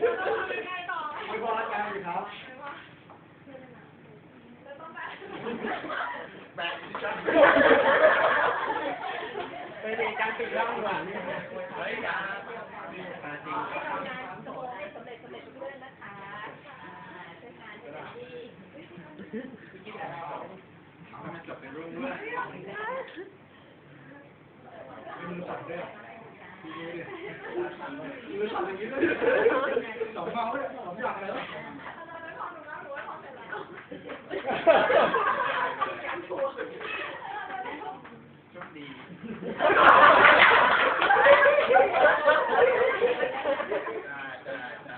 ไม่พอละกันอยู่ครับแบกจังไปเรียนการปิดร่างดีกว่านี่เฮ้ยอย่ามาจริงทำงานโชว์ให้สำเร็จสำเร็จทุกเรื่องนะคะอ่าช่วยงานให้เต็มที่เอาให้มันจบเป็นรุ่งด้วย มือสั่นด้วยมือสั่นอย่างนี้เลยสองเมาเลยสองอย่างเลยโชคดีได้ได้ได้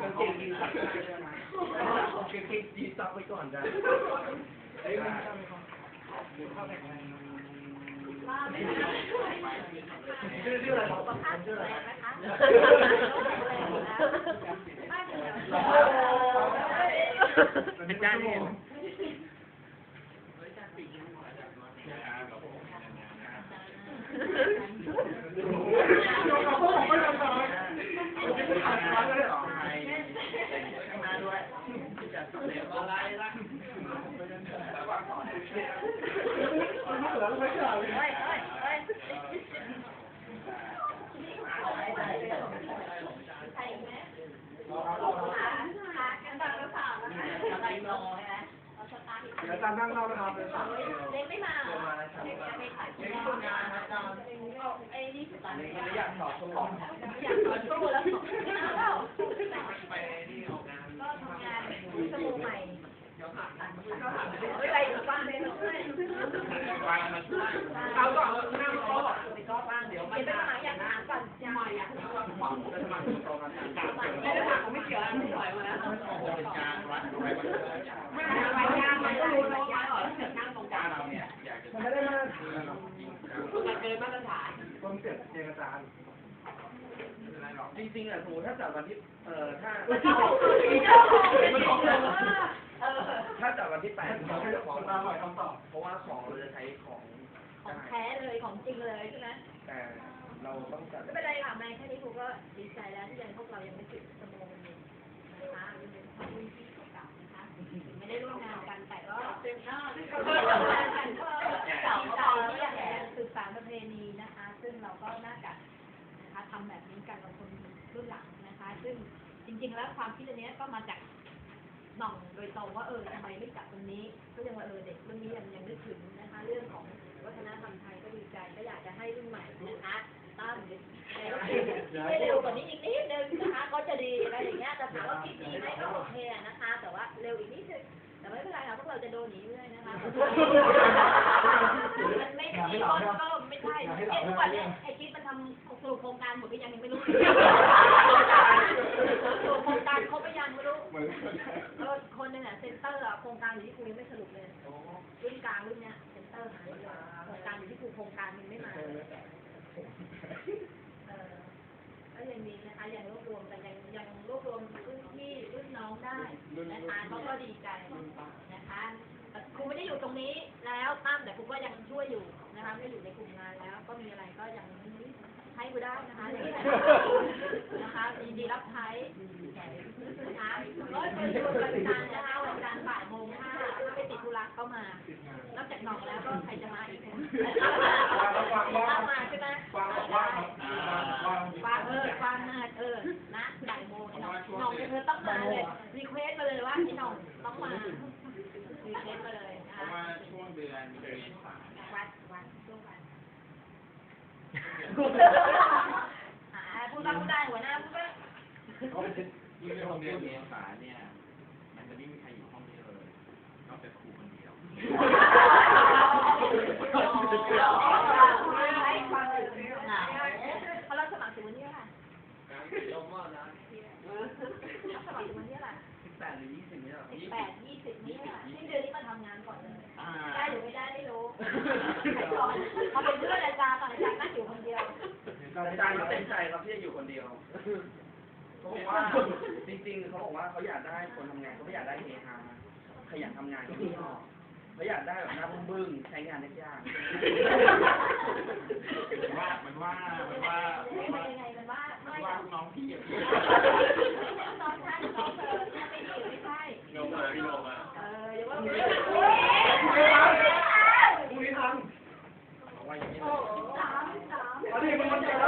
กางเกงยีนซับกางเกงยีนซับไว้ก่อนได้เฮ้ยมัน ชื่อชื่ออะไรครับชื่ออะไรครับอาจารย์นี่อะไรล่ะ เดี๋ยวอาจารย์นั่งเล่านะครับ เล็กไม่มาเล็กจะไปขายของไอ้นี่สุดตอนนี้อยากสอบสอบอยากขอสู้แล้วแล้วไปนี่ออกงานก็ทำงานชั่วโมงใหม่ไม่ไปถึงบ้านเลยเลย วางมันช่วย เอาก่อนนั่งโต๊ะไปก็บ้านเดี๋ยวไม่เป็นไรอยากถามก่อนยาอยากจะสมัครตรงกันไม่ได้ถามไม่เกี่ยวไม่ปล่อยมาแล้วจะเป็นการวัดอะไรบ้างไม่ได้ไปยากมันก็รู้แล้วว่านั่งตรงกกาลางรเราเนี่ยอยากจะมันไม่ได้มาตรฐานจริงมันเกินมาตรฐานคนเกิดเอาจารจริงๆอะสมมติถ้าจัดวันที่เอ่อถ้า เออ ถ้าจัดวัน ที่แปดเราให้ของมาหน่อยคำตอบเพราะว่าของเราจะใช้ของของแท้เลยของจริงเลยใช่ไหมแต่เราต้องจัดไม่เป็นไรค่ะไม่แค่นี้ครูก็ดีใจแล้วที่ยังพวกเรายังไม่ถึงสมองนี้นะคะยังเป็นความรุ่นพี่เก่าๆนะคะถึงไม่ได้ร่วมงานกันแต่ก็เป็นหน้าที่เขาร่วมงานกันก็เก่าเก่าแล้วอยากจะสืบสานประเพณีนะคะ ซึ่งเราก็น่าจะนะคะทำแบบนี้กันกับคนรุ่นหลังนะคะ ซึ่งจริง ๆ แล้วความคิดอันเนี้ยก็มาจากห น่องโดยตรงว่าเออทำไมไม่จัดตรงนี้ ก็ยังว่าเออเด็กรุ่นนี้ยังยังนึกถึงนะคะ เรื่องของวัฒนธรรมไทยก็ดีใจก็อยากจะให้รุ่นใหม่นะคะตั้งให้เร็วกว่านี้อีกนิดนึงนะคะก็จะดีอะไรอย่างเงี้ยแต่ถามว่าคิดดีไหมก็โอเคนะคะ แต่ว่าเร็วอีกนิดนึงแต่ไม่เป็นไรค่ะพวกเราจะโดนหนีเรื่อยนะคะมันไม่ดีก็ไม่ใช่ทุกวันเนี้ยไอ้คิดมันทำสรุปโครงการหมดไปยังยังไม่รู้สรุปโครงการครบไปยังไม่รู้ เหมือน เออคนหนึ่งอะเซ็นเตอร์อะโครงการอยู่ที่ครูยังไม่สรุปเลยรุ่นกลางรุ่นเนี้ยเซ็นเตอร์หายเลยโครงการอยู่ที่ครูโครงการมันไม่มาเลยเออก็ยังมีนะคะยังรวบรวมกันยังยังรวบรวมรุ่นพี่รุ่นน้องได้นะคะเขาก็ดีใจนะคะแต่ครูไม่ได้อยู่ตรงนี้แล้วตั้มแต่ครูก็ยังช่วยอยู่นะคะไม่ได้อยู่ในกลุ่มงานแล้ว ก็มีอะไรก็ยังให้กูได้นะคะนะคะยินดีรับใช้นะคะก็ไปดูวันจันทร์นะคะวันจันทร์ บ่ายโมงห้าถ้าไม่ติดธุระก็มา นอกจากหนองแล้วก็ใครจะมาอีกคนถ้ามาใช่ไหมวางว่าว่างเออวางมาเออนะบ่ายโมงไอ้หนองหนองเธอต้องมาเลยรีเควสมาเลยว่าไอ้หนองต้องมารีเควสมาเลยนะเพระคะว่าช่วงเดือนเมษาวัดวัดช่วงวันพูดได้พูดได้หัวหน้าพูดได้ที่ช่วงเดือนเมษาเนี่ย เดียวให้ฟังเขาเราสมัครถึงวันนี้ค่ะยกว่านะสมัครถึงวันนี้แหละสิบแปดหรือยี่สิบเนี่ยสิบแปดยี่สิบนี้ค่ะสิ้นเดือนนี้มาทำงานก่อนเลยได้หรือไม่ได้ไม่รู้ใครก่อนเขาเป็นเพื่อนอาจารย์ตอนอาจารย์นั่งอยู่คนเดียวอาจารย์เต็มใจครับที่จะอยู่คนเดียวเขาบอกว่าจริงๆเขาบอกว่าเขาอยากได้คนทำงานเขาไม่อยากได้เฮฮาขยันทำงานก็ไม่ชอบ เขาอยากได้แบบหน้าบึ้งๆใช้งานได้ยากมันว่ามันว่ามันว่ามันยังไงน้องท่านน้องเธอไม่ดีไม่ใช่โยมมาพี่โยมมาเออเดี๋ยวว่าไม่พได้รุ่งนี้ทันบอกว่าอย่างนี้โอ้สามสามเอาดิมันมันเจอไป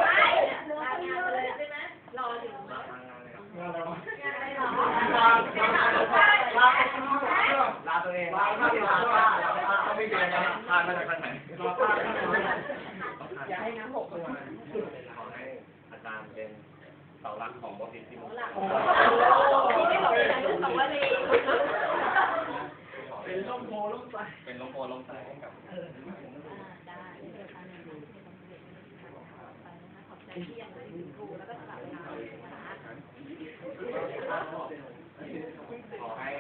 แล้วลางานเลยใช่ไหมรออยู่ลาทางงานเลยครับงานอะไรวะงานอะไรหรอลาลาลาลาข้างลาตัวเอง ทานมาจากทางไหนลาป้านอกอย่าให้น้ำหกตัวนะขอให้อาจารย์เป็นเสาหลักของบริษัทที่มุกหลังที่ไม่บอกเลยนะสองวันนี้เป็นร่มโพล่มไทรเป็นล้มโพลมใสให้กับได้เดี๋ยวทางในนั้นที่ต้องเรียนไปขอบใจที่ยังไม่ถึงครูแล้วก็สลับงานนะคะขอให้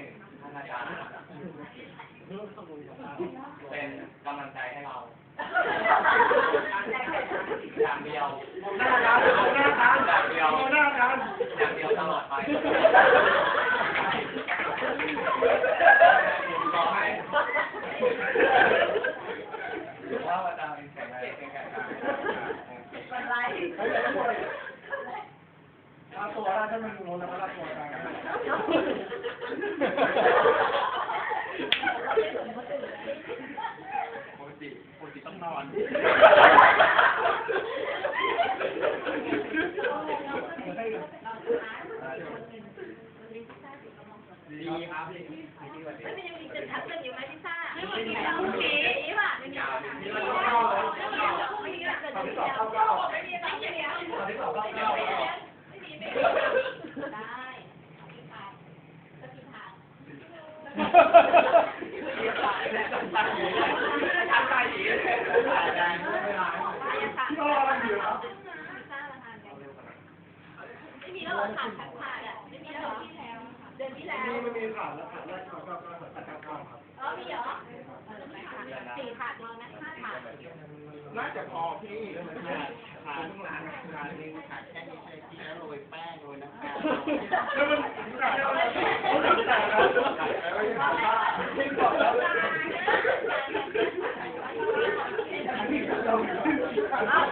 ท่านอาจารย์ เป็นกำลังใจให้เราอย่างเดียวหน้าทานหน้าทานอย่างเดียวหน้าทานอย่างเดียวตลอดไปขอให้ถือว่าอาจารย์แข็งแรงแข็งแกร่งเป็นไรลาตัวลาถ้ามันงงนะลาตัวกันปกติ ปกติต้องนอน ดีครับพี่พี่วันนี้แล้วมันยังมีจะทักกันอยู่ไหมพิซซ่าไม่มีแล้วผีป่ะไม่มีแล้วไม่มีแล้วไม่มีแล้วไม่มีแล้วไม่มีแล้วไม่มีแล้วตอนที่สอบรอบเก้าไม่มีไม่มีได้พิซซ่าก็พิซซ่า ที่เราอะไรอยู่ครับ ไม่มีแล้วเหรอ ขาดขาดขาดอะไม่มีแล้วเหรอเดือนที่แล้วนี่มันมีขาดแล้วขาดแล้วขาดก็ก็ขาดข้าวครับเออมีเหรอสี่ขาดนอนนะห้าขาดน่าจะพอพี่ขาดข้างหลังขาดนึงขาดแค่นี้ใช่ที่แล้วโรยแป้งโรยน้ำตาลแล้วมันขาดแล้วมันขาดแล้วที่บอกแล้ว